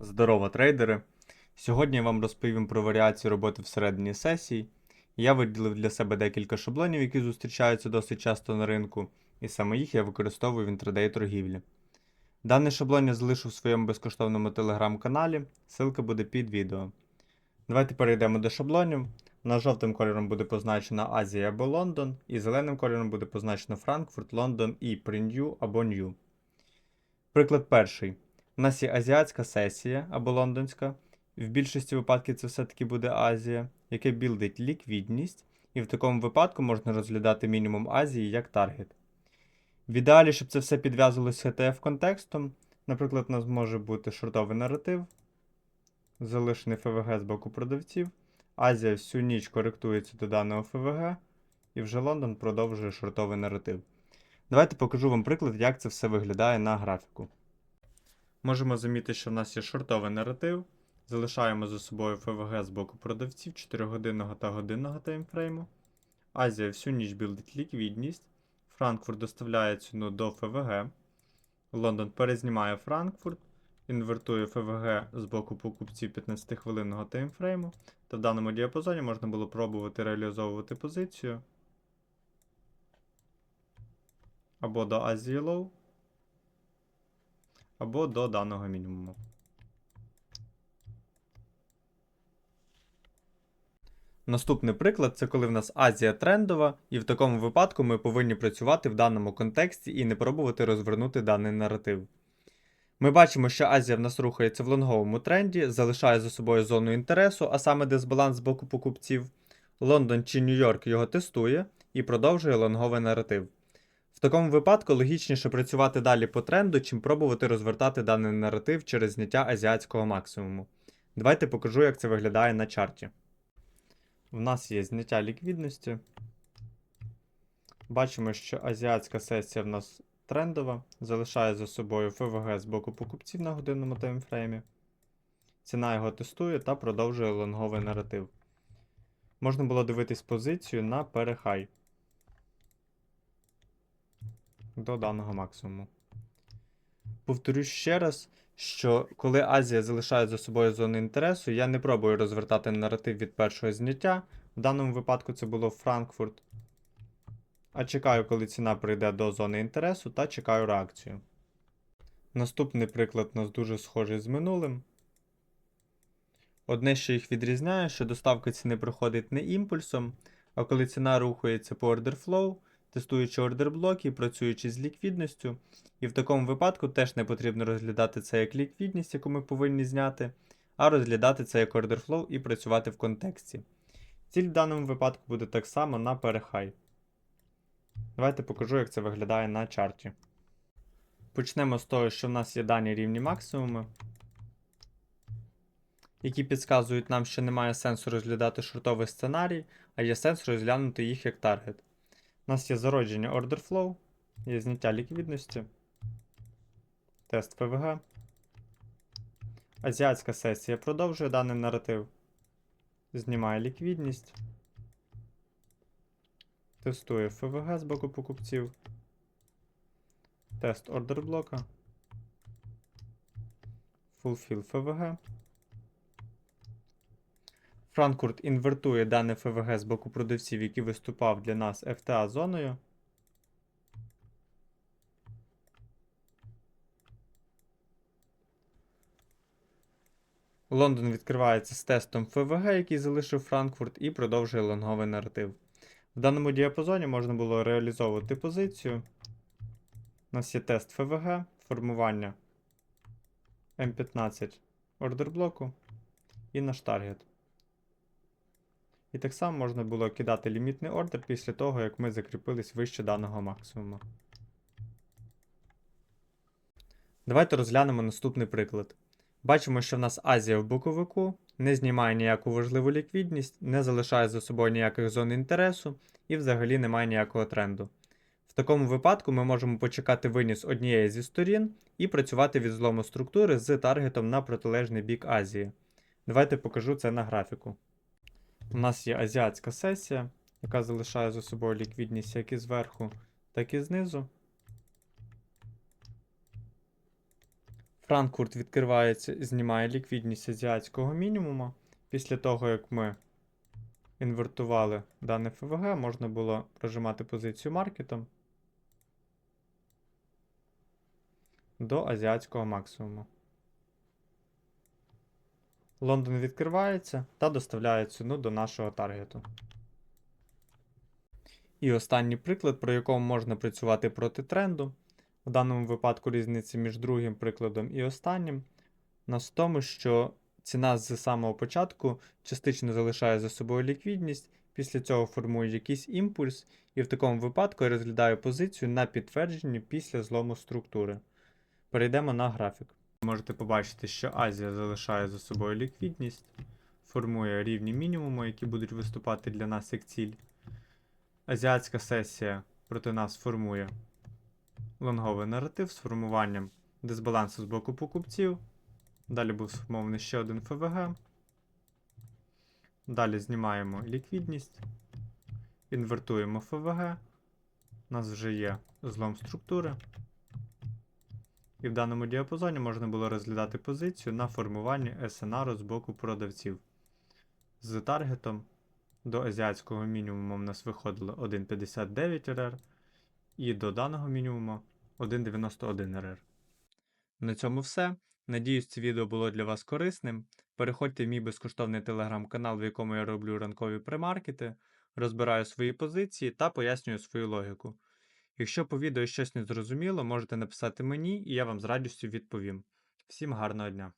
Здорово, трейдери! Сьогодні я вам розповім про варіацію роботи всередині сесій. Я виділив для себе декілька шаблонів, які зустрічаються досить часто на ринку, і саме їх я використовую в інтрадей торгівлі. Даний шаблон я залишу в своєму безкоштовному телеграм-каналі, ссылка буде під відео. Давайте перейдемо до шаблонів. На жовтим кольором буде позначена Азія або Лондон, і зеленим кольором буде позначено Франкфурт, Лондон і Принью або Нью. Приклад перший. У нас є азіатська сесія або лондонська. В більшості випадків це все-таки буде Азія, яке білдить ліквідність, і в такому випадку можна розглядати мінімум Азії як таргет. В ідеалі, щоб це все підв'язувалося з HTF контекстом, наприклад, у нас може бути шортовий наратив, залишений ФВГ з боку продавців. Азія всю ніч коректується до даного ФВГ, і вже Лондон продовжує шортовий наратив. Давайте покажу вам приклад, як це все виглядає на графіку. Можемо замітити, що в нас є шортовий наратив. Залишаємо за собою ФВГ з боку продавців 4-годинного та годинного таймфрейму. Азія всю ніч білдить ліквідність. Франкфурт доставляє ціну до ФВГ. Лондон перезнімає Франкфурт, інвертує ФВГ з боку покупців 15-хвилинного таймфрейму. Та в даному діапазоні можна було пробувати реалізовувати позицію або до Азії Low, або до даного мінімуму. Наступний приклад це коли в нас Азія трендова, і в такому випадку ми повинні працювати в даному контексті і не пробувати розвернути даний наратив. Ми бачимо, що Азія в нас рухається в лонговому тренді, залишає за собою зону інтересу, а саме дисбаланс з боку покупців. Лондон чи Нью-Йорк його тестує і продовжує лонговий наратив. В такому випадку логічніше працювати далі по тренду, чим пробувати розвертати даний наратив через зняття азіатського максимуму. Давайте покажу, як це виглядає на чарті. В нас є зняття ліквідності. Бачимо, що азіатська сесія в нас трендова, залишає за собою ФВГ з боку покупців на годинному таймфреймі. Ціна його тестує та продовжує лонговий наратив. Можна було дивитись позицію на перехай до даного максимуму. Повторюсь ще раз, що коли Азія залишає за собою зону інтересу, я не пробую розвертати наратив від першого зняття. В даному випадку це було Франкфурт. А чекаю, коли ціна прийде до зони інтересу, та чекаю реакцію. Наступний приклад у нас дуже схожий з минулим. Одне, що їх відрізняє, що доставка ціни проходить не імпульсом, а коли ціна рухається по order flow, тестуючи ордер блоки, працюючи з ліквідністю. І в такому випадку теж не потрібно розглядати це як ліквідність, яку ми повинні зняти, а розглядати це як flow і працювати в контексті. Ціль в даному випадку буде так само на перехай. Давайте покажу, як це виглядає на чарті. Почнемо з того, що в нас є дані рівні максимуми, які підказують нам, що немає сенсу розглядати шортовий сценарій, а є сенс розглянути їх як таргет. У нас є зародження order flow, є зняття ліквідності, тест ПВГ. Азіатська сесія продовжує даний наратив. Знімає ліквідність. Тестує ФВГ з боку покупців. Тест ордер блока. Fulfill ФВГ. Франкфурт інвертує дане ФВГ з боку продавців, який виступав для нас FTA зоною. Лондон відкривається з тестом ФВГ, який залишив Франкфурт, і продовжує лонговий наратив. В даному діапазоні можна було реалізовувати позицію. У нас є тест ФВГ, формування М15 ордер блоку і наш таргет. І так само можна було кидати лімітний ордер після того, як ми закріпились вище даного максимуму. Давайте розглянемо наступний приклад. Бачимо, що в нас Азія в боковику, не знімає ніяку важливу ліквідність, не залишає за собою ніяких зон інтересу і взагалі немає ніякого тренду. В такому випадку ми можемо почекати виніс однієї зі сторін і працювати від злому структури з таргетом на протилежний бік Азії. Давайте покажу це на графіку. У нас є азіатська сесія, яка залишає за собою ліквідність як і зверху, так і знизу. Франкфурт відкривається, знімає ліквідність азіатського мінімуму. Після того, як ми інвертували дане ФВГ, можна було прожимати позицію маркетом до азіатського максимуму. Лондон відкривається та доставляє ціну до нашого таргету. І останній приклад, про якому можна працювати проти тренду. В даному випадку різниця між другим прикладом і останнім нас в тому, що ціна з самого початку частично залишає за собою ліквідність, після цього формує якийсь імпульс, і в такому випадку я розглядаю позицію на підтвердженні після злому структури. Перейдемо на графік. Можете побачити, що Азія залишає за собою ліквідність, формує рівні мінімуму, які будуть виступати для нас як ціль. Азіатська сесія проти нас формує лонговий наратив з формуванням дисбалансу з боку покупців. Далі був сформований ще один ФВГ. Далі знімаємо ліквідність, інвертуємо ФВГ. У нас вже є злом структури. І в даному діапазоні можна було розглядати позицію на формуванні СНР з боку продавців. З таргетом до азіатського мінімуму в нас виходило 1,59 РР, і до даного мінімуму 1,91 РР. На цьому все. Надіюсь, це відео було для вас корисним. Переходьте в мій безкоштовний телеграм-канал, в якому я роблю ранкові премаркети, розбираю свої позиції та пояснюю свою логіку. Якщо по відео щось не зрозуміло, можете написати мені, і я вам з радістю відповім. Всім гарного дня!